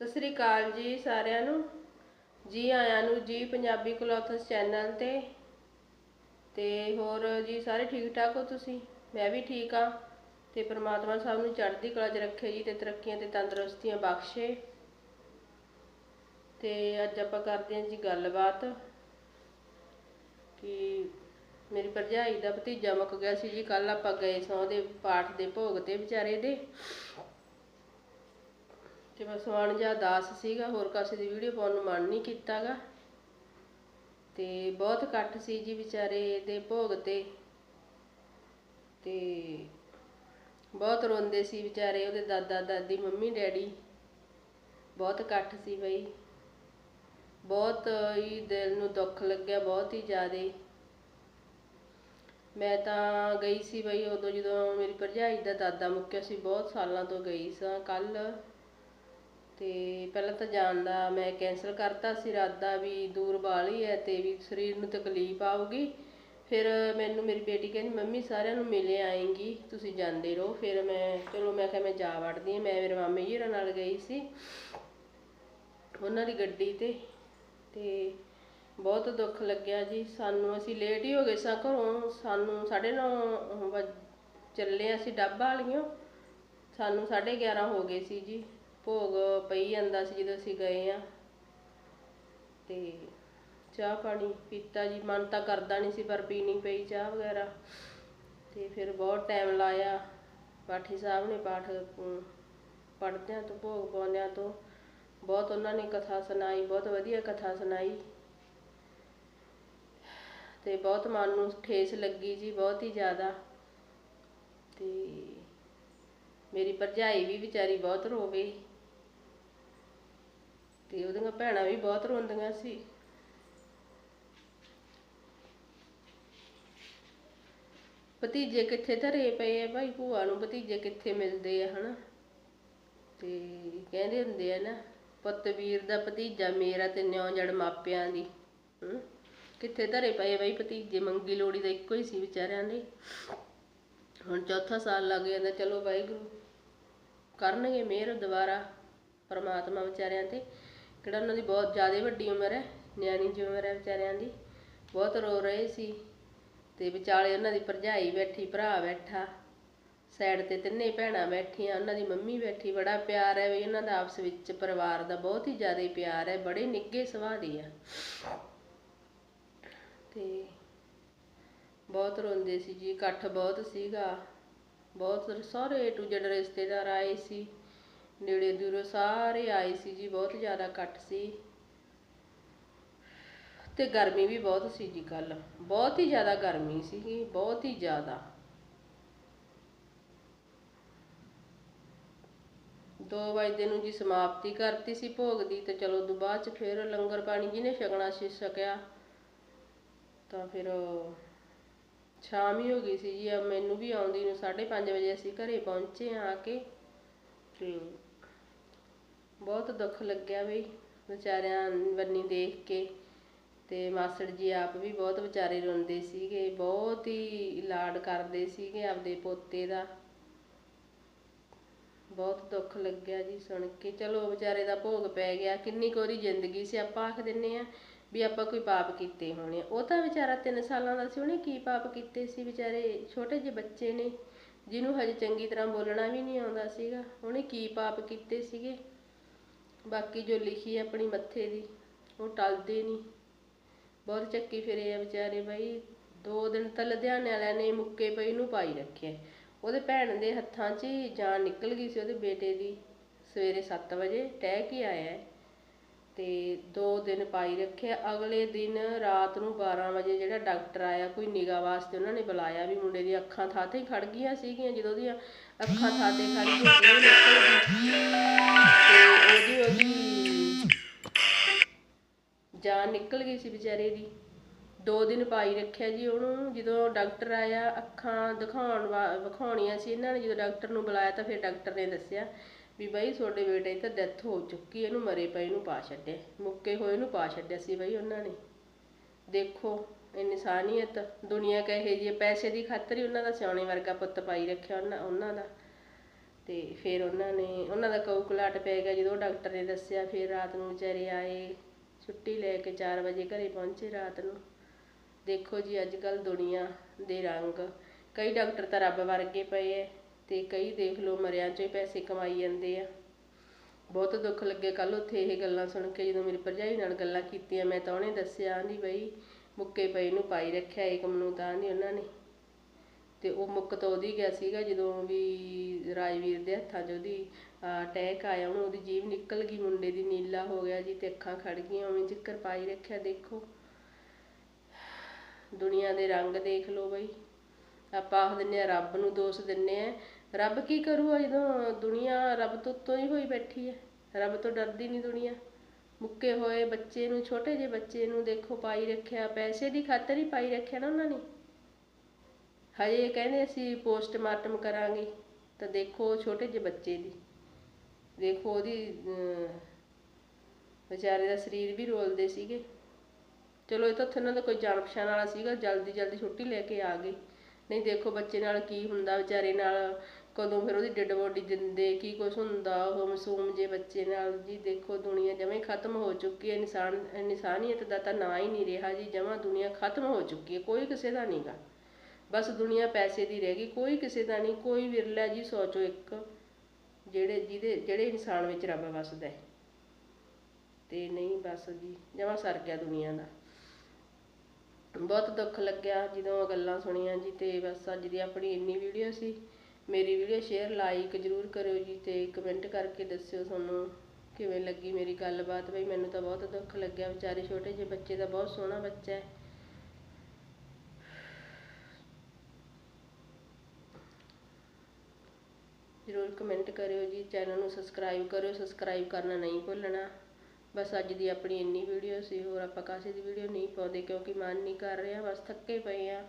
ਸਤਿ ਸ੍ਰੀ ਅਕਾਲ ਜੀ ਸਾਰਿਆਂ ਨੂੰ। ਜੀ ਆਇਆਂ ਨੂੰ ਜੀ ਪੰਜਾਬੀ ਕਲੋਥਸ ਚੈਨਲ ਤੇ। ਤੇ ਹੋਰ ਜੀ ਸਾਰੇ ਠੀਕ ਠਾਕ ਹੋ ਤੁਸੀਂ? ਮੈਂ ਵੀ ਠੀਕ ਆ ਤੇ ਪ੍ਰਮਾਤਮਾ ਸਭ ਨੂੰ ਚੜ੍ਹਦੀ ਕਲਾ 'ਚ ਰੱਖੇ ਜੀ ਤੇ ਤਰੱਕੀਆਂ ਤੇ ਤੰਦਰੁਸਤੀਆਂ ਬਖਸ਼ੇ। ਤੇ ਅੱਜ ਆਪਾਂ ਕਰਦੇ ਹਾਂ ਜੀ ਗੱਲਬਾਤ ਕਿ ਮੇਰੀ ਭਰਜਾਈ ਦਾ ਭਤੀਜਾ ਮੁੱਕ ਗਿਆ ਸੀ ਜੀ। ਕੱਲ ਆਪਾਂ ਗਏ ਸੌ ਉਹਦੇ ਪਾਠ ਦੇ ਭੋਗ ਤੇ ਵਿਚਾਰੇ ਦੇ। ਤੇ ਬਸ ਵਣ ਜਾ ਦਾਸ ਸੀਗਾ, ਹੋਰ ਕਾਸੇ ਦੀ ਵੀਡੀਓ ਪਾਉਣ ਨੂੰ ਮਨ ਨਹੀਂ ਕੀਤਾਗਾ। ਤੇ ਬਹੁਤ ਇਕੱਠ ਸੀ ਜੀ ਵਿਚਾਰੇ ਦੇ ਭੋਗ ਤੇ। ਤੇ ਬਹੁਤ ਰੋਂਦੇ ਸੀ ਵਿਚਾਰੇ ਉਹਦੇ ਦਾਦਾ, ਦਾਦੀ, ਮੰਮੀ, ਡੈਡੀ। ਬਹੁਤ ਇਕੱਠ ਸੀ ਬਈ। ਬਹੁਤ ਹੀ ਦਿਲ ਨੂੰ ਦੁੱਖ ਲੱਗਿਆ, ਬਹੁਤ ਹੀ ਜ਼ਿਆਦਾ। ਮੈਂ ਤਾਂ ਗਈ ਸੀ ਬਈ ਉਦੋਂ ਜਦੋਂ ਮੇਰੀ ਭਰਜਾਈ ਦਾ ਦਾਦਾ ਮੁੱਕਿਆ ਸੀ, ਬਹੁਤ ਸਾਲਾਂ ਤੋਂ ਗਈ ਸਾਂ। ਕੱਲ ਤੇ ਪਹਿਲਾਂ ਤਾਂ ਜਾਣ ਦਾ ਮੈਂ ਕੈਂਸਲ ਕਰਤਾ ਸੀ ਇਰਾਦਾ ਵੀ ਦੂਰ ਵਾਲੀ ਹੈ ਤੇ ਵੀ ਸਰੀਰ ਨੂੰ ਤਕਲੀਫ ਆਊਗੀ। ਫਿਰ ਮੈਨੂੰ ਮੇਰੀ ਬੇਟੀ ਕਹਿੰਦੀ, ਮੰਮੀ, ਸਾਰਿਆਂ ਨੂੰ ਮਿਲੇ ਆਏਂਗੀ, ਤੁਸੀਂ ਜਾਂਦੇ ਰਹੋ। ਫਿਰ ਮੈਂ, ਚਲੋ ਮੈਂ ਕਿਹਾ ਮੈਂ ਜਾ ਵੜਦੀ ਹਾਂ, ਮੈਂ ਮੇਰੇ ਮਾਮੇ ਜੀ ਹੋਰਾਂ ਨਾਲ ਗਈ ਸੀ, ਉਹਨਾਂ ਦੀ ਗੱਡੀ ਤੇ ਤੇ ਬਹੁਤ ਦੁੱਖ ਲੱਗਿਆ ਜੀ। ਸਾਨੂੰ ਅਸੀਂ ਲੇਟ ਹੀ ਹੋ ਗਏ ਸਾਂ ਘਰੋਂ, ਸਾਨੂੰ 9:30 ਵਜ, ਚੱਲੇ ਅਸੀਂ ਡੱਬਾ ਵਾਲੀਆਂ, ਸਾਨੂੰ 11:30 ਹੋ ਗਏ ਸੀ ਜੀ। ਭੋਗ ਪਈ ਜਾਂਦਾ ਸੀ ਜਦੋਂ ਅਸੀਂ ਗਏ ਆ ਤੇ ਚਾਹ ਪਾਣੀ ਪੀਤਾ ਜੀ ਮਨ ਤਾਂ ਕਰਦਾ ਨਹੀਂ ਸੀ ਪਰ ਪੀਣੀ ਪਈ ਚਾਹ ਵਗੈਰਾ। ਤੇ ਫਿਰ ਬਹੁਤ ਟਾਈਮ ਲਾਇਆ। ਪਾਠੀ ਸਾਹਿਬ ਨੇ ਪਾਠ ਅਮ, ਪੜ੍ਹਦਿਆਂ ਤੋਂ ਭੋਗ ਪਾਉਂਦਿਆਂ ਤੋਂ ਬਹੁਤ ਉਹਨਾਂ ਨੇ ਕਥਾ ਸੁਣਾਈ ਬਹੁਤ ਵਧੀਆ ਕਥਾ ਸੁਣਾਈ। ਤੇ ਬਹੁਤ ਮਨ ਨੂੰ ਠੇਸ ਲੱਗੀ ਜੀ ਬਹੁਤ ਹੀ ਜ਼ਿਆਦਾ। ਤੇ ਮੇਰੀ ਭਰਜਾਈ ਵੀ ਵਿਚਾਰੀ ਬਹੁਤ ਰੋ ਗਈ। ਤੇ ਉਹਦੀਆਂ ਭੈਣਾਂ ਵੀ ਬਹੁਤ ਰੋਂਦੀਆਂ ਸੀ। ਭਤੀਜੇ ਕਿੱਥੇ ਧਰੇ ਪਏ ਆ ਭਾਈ ਭੂਆ ਨੂੰ? ਭਤੀਜੇ ਕਿੱਥੇ ਮਿਲਦੇ ਆ, ਹਨਾ? ਤੇ ਕਹਿੰਦੇ ਹੁੰਦੇ ਆ ਨਾ, ਪੁੱਤ ਵੀਰ ਦਾ ਭਤੀਜਾ ਮੇਰਾ ਤੇ ਨਿਉ ਜੜ ਮਾਪਿਆਂ ਦੀ। ਹਮ? ਕਿੱਥੇ ਧਰੇ ਪਏ ਆ ਭਤੀਜੇ? ਮੰਗੀ ਲੋੜੀ ਦਾ ਇੱਕੋ ਹੀ ਸੀ ਵਿਚਾਰਿਆਂ ਦੇ। ਹੁਣ ਚੌਥਾ ਸਾਲ ਲੱਗ ਜਾਂਦਾ, ਚਲੋ ਵਾਹਿਗੁਰੂ, ਕਰਨਗੇ ਮਿਹਰ ਦੁਬਾਰਾ ਪਰਮਾਤਮਾ ਵਿਚਾਰਿਆਂ ਤੇ। ਜਿਹੜਾ ਉਹਨਾਂ ਦੀ ਬਹੁਤ ਜ਼ਿਆਦਾ ਵੱਡੀ ਉਮਰ ਹੈ, ਨਿਆਣੀ ਜਿਹੀ ਉਮਰ ਹੈ ਵਿਚਾਰਿਆਂ ਦੀ, ਬਹੁਤ ਰੋ ਰਹੇ ਸੀ ਤੇ ਵਿਚਾਲੇ ਉਹਨਾਂ ਦੀ ਭਰਜਾਈ ਬੈਠੀ, ਭਰਾ ਬੈਠਾ ਸਾਈਡ ਤੇ ਤਿੰਨੇ ਭੈਣਾਂ ਬੈਠੀਆਂ, ਉਹਨਾਂ ਦੀ ਮੰਮੀ ਬੈਠੀ, ਬੜਾ ਪਿਆਰ ਹੈ ਵੀ ਉਹਨਾਂ ਦਾ ਆਪਸ ਵਿੱਚ ਪਰਿਵਾਰ ਦਾ ਬਹੁਤ ਹੀ ਜ਼ਿਆਦਾ ਪਿਆਰ ਹੈ, ਬੜੇ ਨਿੱਘੇ ਸੁਭਾਅ ਦੇ ਆ। ਤੇ ਬਹੁਤ ਰੋਂਦੇ ਸੀ ਜੀ, ਇਕੱਠ ਬਹੁਤ ਸੀਗਾ, ਬਹੁਤ ਸਾਰੇ ਏ ਟੂ ਜ਼ੈਡ ਰਿਸ਼ਤੇਦਾਰ ਆਏ ਸੀ। ਨੇੜੇ ਦੂਰੋਂ ਸਾਰੇ ਆਏ ਸੀ ਜੀ, ਬਹੁਤ ਜ਼ਿਆਦਾ ਇਕੱਠ ਸੀ। ਤੇ ਗਰਮੀ ਵੀ ਬਹੁਤ ਸੀ ਜੀ ਕੱਲ ਬਹੁਤ ਹੀ ਜ਼ਿਆਦਾ ਗਰਮੀ ਸੀਗੀ, ਬਹੁਤ ਹੀ ਜ਼ਿਆਦਾ। ਦੋ ਵਜੇ ਨੂੰ ਜੀ ਸਮਾਪਤੀ ਕਰਤੀ ਸੀ ਭੋਗ ਦੀ, ਤੇ ਚਲੋ ਤੋਂ ਬਾਅਦ ਚ ਫਿਰ ਲੰਗਰ ਪਾਣੀ ਜਿਹਨੇ ਛਕਣਾ ਸੀ ਛਕਿਆ। ਤਾਂ ਫਿਰ ਸ਼ਾਮ ਹੀ ਹੋ ਗਈ ਸੀ ਜੀ ਮੈਨੂੰ ਵੀ ਆਉਂਦੀ ਨੂੰ 5:30 ਵਜੇ ਅਸੀਂ ਘਰੇ ਪਹੁੰਚੇ ਆ ਕੇ। ਤੇ ਬਹੁਤ ਦੁੱਖ ਲੱਗਿਆ ਬਈ ਵਿਚਾਰਿਆਂ ਬੰਨੀ ਦੇਖ ਕੇ। ਤੇ ਮਾਸੜ ਜੀ ਆਪ ਵੀ ਬਹੁਤ ਵਿਚਾਰੇ ਰੋਂਦੇ ਸੀਗੇ, ਬਹੁਤ ਹੀ ਲਾਡ ਕਰਦੇ ਸੀਗੇ ਆਪਦੇ ਪੋਤੇ ਦਾ। ਬਹੁਤ ਦੁੱਖ ਲੱਗਿਆ ਜੀ ਸੁਣ ਕੇ। ਚਲੋ ਵਿਚਾਰੇ ਦਾ ਭੋਗ ਪੈ ਗਿਆ, ਕਿੰਨੀ ਕੋਰੀ ਜ਼ਿੰਦਗੀ ਸੀ ਆਪਾਂ ਆਖ ਦਿੰਨੇ ਆ ਵੀ ਆਪਾਂ ਕੋਈ ਪਾਪ ਕੀਤੇ ਹੋਣੇ ਆ। ਉਹ ਤਾਂ ਵਿਚਾਰਾ 3 ਸਾਲਾਂ ਦਾ ਸੀ, ਉਹਨੇ ਕੀ ਪਾਪ ਕੀਤੇ ਸੀ ਵਿਚਾਰੇ? ਛੋਟੇ ਜਿਹੇ ਬੱਚੇ ਨੇ, ਜਿਹਨੂੰ ਹਜੇ ਚੰਗੀ ਤਰ੍ਹਾਂ ਬੋਲਣਾ ਵੀ ਨਹੀਂ ਆਉਂਦਾ ਸੀਗਾ। ਉਹਨੇ ਕੀ ਪਾਪ ਕੀਤੇ ਸੀਗੇ? ਬਾਕੀ ਜੋ ਲਿਖੀ ਹੈ ਆਪਣੀ ਮੱਥੇ ਦੀ, ਉਹ ਟਲਦੇ ਨਹੀਂ ਬਹੁਤ ਚੱਕੀ ਫਿਰੇ ਆ ਵਿਚਾਰੇ ਬਈ। ਦੋ ਦਿਨ ਤਾਂ ਲੁਧਿਆਣੇ ਵਾਲਿਆਂ ਨੇ ਮੁੱਕੇ ਪਈ ਨੂੰ ਪਾਈ ਰੱਖਿਆ। ਉਹਦੇ ਭੈਣ ਦੇ ਹੱਥਾਂ 'ਚ ਹੀ ਜਾਨ ਨਿਕਲ ਗਈ ਸੀ ਉਹਦੇ ਬੇਟੇ ਦੀ। ਸਵੇਰੇ 7 ਵਜੇ ਟਹਿ ਕੇ ਆਇਆ। ਤੇ ਦੋ ਦਿਨ ਪਾਈ ਰੱਖਿਆ। ਅਗਲੇ ਦਿਨ ਰਾਤ ਨੂੰ 12 ਵਜੇ ਜਿਹੜਾ ਡਾਕਟਰ ਆਇਆ, ਕੋਈ ਨਿਗਾਹ ਵਾਸਤੇ ਉਹਨਾਂ ਨੇ ਬੁਲਾਇਆ ਵੀ ਮੁੰਡੇ ਦੀ ਅੱਖਾਂ ਥਾਂ ਤੇ ਹੀ ਖੜ ਗਈਆਂ ਸੀਗੀਆਂ। ਜਦੋਂ ਉਹਦੀਆਂ ਅੱਖਾਂ ਥਾਂ ਤੇ ਨਿਕਲ ਗਈ ਉਹਦੀ ਉਹਦੀ ਜਾਨ ਨਿਕਲ ਗਈ ਸੀ ਵਿਚਾਰੇ ਦੀ। ਦੋ ਦਿਨ ਪਾਈ ਰੱਖਿਆ ਜੀ ਉਹਨੂੰ, ਜਦੋਂ ਡਾਕਟਰ ਆਇਆ, ਅੱਖਾਂ ਦਿਖਾਉਣ ਵਾ- ਵਿਖਾਉਣੀਆਂ ਸੀ ਇਹਨਾਂ ਨੇ, ਜਦੋਂ ਡਾਕਟਰ ਨੂੰ ਬੁਲਾਇਆ ਤਾਂ ਫਿਰ ਡਾਕਟਰ ਨੇ ਦੱਸਿਆ ਵੀ ਬਈ ਤੁਹਾਡੇ ਬੇਟੇ ਦੀ ਤਾਂ ਡੈਥ ਹੋ ਚੁੱਕੀ ਇਹਨੂੰ ਮਰੇ ਪਏ ਨੂੰ ਪਾ ਛੱਡਿਆ। ਮੁੱਕੇ ਹੋਏ ਨੂੰ ਪਾ ਛੱਡਿਆ ਸੀ ਬਈ ਉਹਨਾਂ ਨੇ। ਦੇਖੋ ਇਨਸਾਨੀਅਤ, ਦੁਨੀਆ ਕਹੇ ਜੀ ਪੈਸੇ ਦੀ ਖਾਤਰ ਹੀ ਉਹਨਾਂ ਦਾ ਸਿਆਣੇ ਵਰਗਾ ਪੁੱਤ ਪਾਈ ਰੱਖਿਆ ਉਹਨਾਂ ਉਹਨਾਂ ਦਾ। ਤੇ ਫਿਰ ਉਹਨਾਂ ਨੇ, ਉਹਨਾਂ ਦਾ ਕਊ ਕਲਾਟ ਪੈ ਗਿਆ ਜਦੋਂ ਡਾਕਟਰ ਨੇ ਦੱਸਿਆ, ਫਿਰ ਰਾਤ ਨੂੰ ਵਿਚਾਰੇ ਆਏ, ਛੁੱਟੀ ਲੈ ਕੇ 4 ਵਜੇ ਘਰੇ ਪਹੁੰਚੇ ਰਾਤ ਨੂੰ। ਦੇਖੋ ਜੀ ਅੱਜ ਕੱਲ ਦੁਨੀਆ ਦੇ ਰੰਗ, ਕਈ ਡਾਕਟਰ ਤਾਂ ਰੱਬ ਵਰਗੇ ਪਏ ਐ, ਤੇ ਕਈ ਦੇਖ ਲਓ ਮਰਿਆਂ ਚੋਂ ਹੀ ਪੈਸੇ ਕਮਾਈ ਜਾਂਦੇ ਆ। ਬਹੁਤ ਦੁੱਖ ਲੱਗੇ ਕੱਲ ਉੱਥੇ ਇਹ ਗੱਲਾਂ ਸੁਣ ਕੇ ਜਦੋਂ ਮੇਰੀ ਭਰਜਾਈ ਨਾਲ ਗੱਲਾਂ ਕੀਤੀਆਂ, ਮੈਂ ਤਾਂ ਉਹਨੇ ਦੱਸਿਆ ਆਂਦੀ ਬਈ ਮੁੱਕੇ ਪਏ ਨੂੰ ਪਾਈ ਰੱਖਿਆ ਏਕਮ ਨੂੰ ਤਾਂ ਆਂਦੀ ਉਹਨਾਂ ਨੇ। ਤੇ ਉਹ ਮੁੱਕ ਤਾਂ ਉਹਦੀ ਗਿਆ ਸੀਗਾ ਜਦੋਂ ਵੀ ਰਾਜਵੀਰ ਦੇ ਹੱਥਾਂ 'ਚ ਉਹਦੀ ਅਟੈਕ ਆਇਆ, ਉਹਨੂੰ ਉਹਦੀ ਜੀਭ ਨਿਕਲ ਗਈ, ਮੁੰਡੇ ਦੀ ਨੀਲਾ ਹੋ ਗਿਆ ਜੀ ਤੇ ਅੱਖਾਂ ਖੜ ਗਈਆਂ, ਉਵੇਂ ਜ਼ਿਕਰ ਪਾਈ ਰੱਖਿਆ, ਦੇਖੋ। ਦੁਨੀਆ ਦੇ ਰੰਗ ਦੇਖ ਲਓ ਬਈ। ਆਪਾਂ ਆਖ ਦਿੰਨੇ ਆ, ਰੱਬ ਨੂੰ ਦੋਸ਼ ਦਿੰਨੇ ਆ। ਰੱਬ ਕੀ ਕਰੂਗਾ ਜਦੋਂ ਦੁਨੀਆ ਰੱਬ ਤੋਂ ਉੱਤੋਂ ਹੀ ਹੋਈ ਬੈਠੀ ਹੈ? ਰੱਬ ਤੋਂ ਡਰਦੀ ਨਹੀਂ ਦੁਨੀਆ। ਮੁੱਕੇ ਹੋਏ ਬੱਚੇ ਨੂੰ ਛੋਟੇ ਜਿਹੇ ਬੱਚੇ ਨੂੰ ਦੇਖੋ ਪਾਈ ਰੱਖਿਆ ਪੈਸੇ ਦੀ ਖਾਤਰ ਹੀ ਪਾਈ ਰੱਖਿਆ ਨਾ ਉਹਨਾਂ ਨੇ। ਹਜੇ ਕਹਿੰਦੇ ਅਸੀਂ ਪੋਸਟਮਾਰਟਮ ਕਰਾਂਗੇ ਤਾਂ ਦੇਖੋ ਛੋਟੇ ਜਿਹੇ ਬੱਚੇ ਦੀ। ਦੇਖੋ ਉਹਦੀ ਅਮ, ਵਿਚਾਰੇ ਦਾ ਸਰੀਰ ਵੀ ਰੋਲਦੇ ਸੀਗੇ। ਚਲੋ ਇਹ ਤਾਂ ਉੱਥੇ ਉਹਨਾਂ ਦਾ ਕੋਈ ਜਾਣ ਪਛਾਣ ਵਾਲਾ ਸੀਗਾ ਜਲਦੀ ਜਲਦੀ ਛੁੱਟੀ ਲੈ ਕੇ ਆ ਗਏ। ਨਹੀਂ ਦੇਖੋ ਬੱਚੇ ਨਾਲ ਕੀ ਹੁੰਦਾ ਵਿਚਾਰੇ ਨਾਲ ਕਦੋਂ ਫਿਰ ਉਹਦੀ ਡੈੱਡ ਬੋਡੀ ਦਿੰਦੇ ਕੀ ਕੁਝ ਹੁੰਦਾ, ਉਹ ਮਾਸੂਮ ਜੇ ਬੱਚੇ ਨਾਲ ਜੀ ਦੇਖੋ ਦੁਨੀਆ ਜਮੇ ਖਤਮ ਹੋ ਚੁੱਕੀ ਹੈ, ਇਨਸਾਨ, ਇਨਸਾਨੀਅਤ ਦਾ ਤਾਂ ਨਾਂ ਹੀ ਨਹੀਂ ਰਿਹਾ ਜੀ, ਜਮਾਂ ਦੁਨੀਆ ਖਤਮ ਹੋ ਚੁੱਕੀ ਹੈ, ਕੋਈ ਕਿਸੇ ਦਾ ਨਹੀਂਗਾ ਬਸ ਦੁਨੀਆ ਪੈਸੇ ਦੀ ਰਹਿ ਗਈ, ਕੋਈ ਕਿਸੇ ਦਾ ਨਹੀਂ, ਕੋਈ ਵਿਰਲਾ ਜੀ, ਸੋਚੋ ਇੱਕ ਜਿਹੜੇ ਜਿਹਦੇ, ਜਿਹੜੇ ਇਨਸਾਨ ਵਿੱਚ ਰੱਬ ਵਸਦਾ ਹੈ। ਤੇ ਨਹੀਂ ਬਸ ਜੀ, ਜਮਾ ਸਰ ਗਿਆ ਦੁਨੀਆ ਦਾ। ਬਹੁਤ ਦੁੱਖ ਲੱਗਿਆ ਜਦੋਂ ਗੱਲਾਂ ਸੁਣੀਆਂ ਜੀ, ਤੇ ਬਸ ਅੱਜ ਦੀ ਆਪਣੀ ਇੰਨੀ ਵੀਡੀਓ ਸੀ। ਮੇਰੀ ਵੀਡੀਓ ਸ਼ੇਅਰ ਲਾਈਕ ਜ਼ਰੂਰ ਕਰਿਓ ਜੀ ਤੇ ਕਮੈਂਟ ਕਰਕੇ ਦੱਸਿਓ ਤੁਹਾਨੂੰ ਕਿਵੇਂ ਲੱਗੀ ਮੇਰੀ ਗੱਲਬਾਤ। ਬਈ ਮੈਨੂੰ ਤਾਂ ਬਹੁਤ ਦੁੱਖ ਲੱਗਿਆ, ਵਿਚਾਰੇ ਛੋਟੇ ਜਿਹੇ ਬੱਚੇ ਦਾ ਬਹੁਤ ਸੋਹਣਾ ਬੱਚਾ ਹੈ। ਜ਼ਰੂਰ ਕਮੈਂਟ ਕਰਿਓ ਜੀ ਚੈਨਲ ਨੂੰ ਸਬਸਕ੍ਰਾਈਬ ਕਰਿਓ ਸਬਸਕ੍ਰਾਈਬ ਕਰਨਾ ਨਹੀਂ ਭੁੱਲਣਾ। ਬਸ ਅੱਜ ਦੀ ਆਪਣੀ ਇੰਨੀ ਵੀਡੀਓ ਸੀ, ਹੋਰ ਆਪਾਂ ਕਾਸੇ ਦੀ ਵੀਡੀਓ ਨਹੀਂ ਪਾਉਂਦੇ ਕਿਉਂਕਿ ਮਨ ਨਹੀਂ ਕਰ ਰਿਹਾ, ਬਸ ਥੱਕੇ ਪਏ ਆ।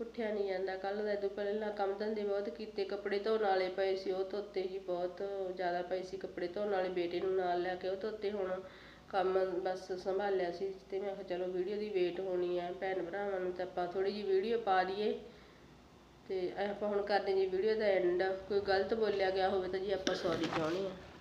ਉੱਠਿਆ ਨਹੀਂ ਜਾਂਦਾ। ਕੱਲ ਦਾ ਇਦੋਂ ਪਹਿਲਾਂ ਕੰਮ ਧੰਦੇ ਬਹੁਤ ਕੀਤੇ, ਕੱਪੜੇ ਧੋਣ ਵਾਲੇ ਪਏ ਸੀ, ਉਹ ਧੋਤੇ ਜੀ ਬਹੁਤ, ਜ਼ਿਆਦਾ ਪਏ ਸੀ ਕੱਪੜੇ ਧੋਣ ਵਾਲੇ, ਬੇਟੇ ਨੂੰ ਨਾਲ ਲੈ ਕੇ ਉਹ ਧੋਤੇ ਹੁਣ ਕੰਮ ਬਸ ਸੰਭਾਲਿਆ ਸੀ। ਤੇ ਮੈਂ ਕਿਹਾ ਚਲੋ ਵੀਡੀਓ ਦੀ ਵੇਟ ਹੋਣੀ ਹੈ ਭੈਣ ਭਰਾਵਾਂ ਨੂੰ ਤਾਂ ਆਪਾਂ ਥੋੜੀ ਜਿਹੀ ਵੀਡੀਓ ਪਾ ਦਈਏ। ਤੇ ਆਪਾਂ ਹੁਣ ਕਰਦੇ ਜੀ, ਵੀਡੀਓ ਦਾ ਐਂਡ ਕੋਈ ਗਲਤ ਬੋਲਿਆ ਗਿਆ ਹੋਵੇ ਤਾਂ ਜੀ ਆਪਾਂ ਸੌਰੀ ਚਾਹੁੰਦੇ ਹਾਂ।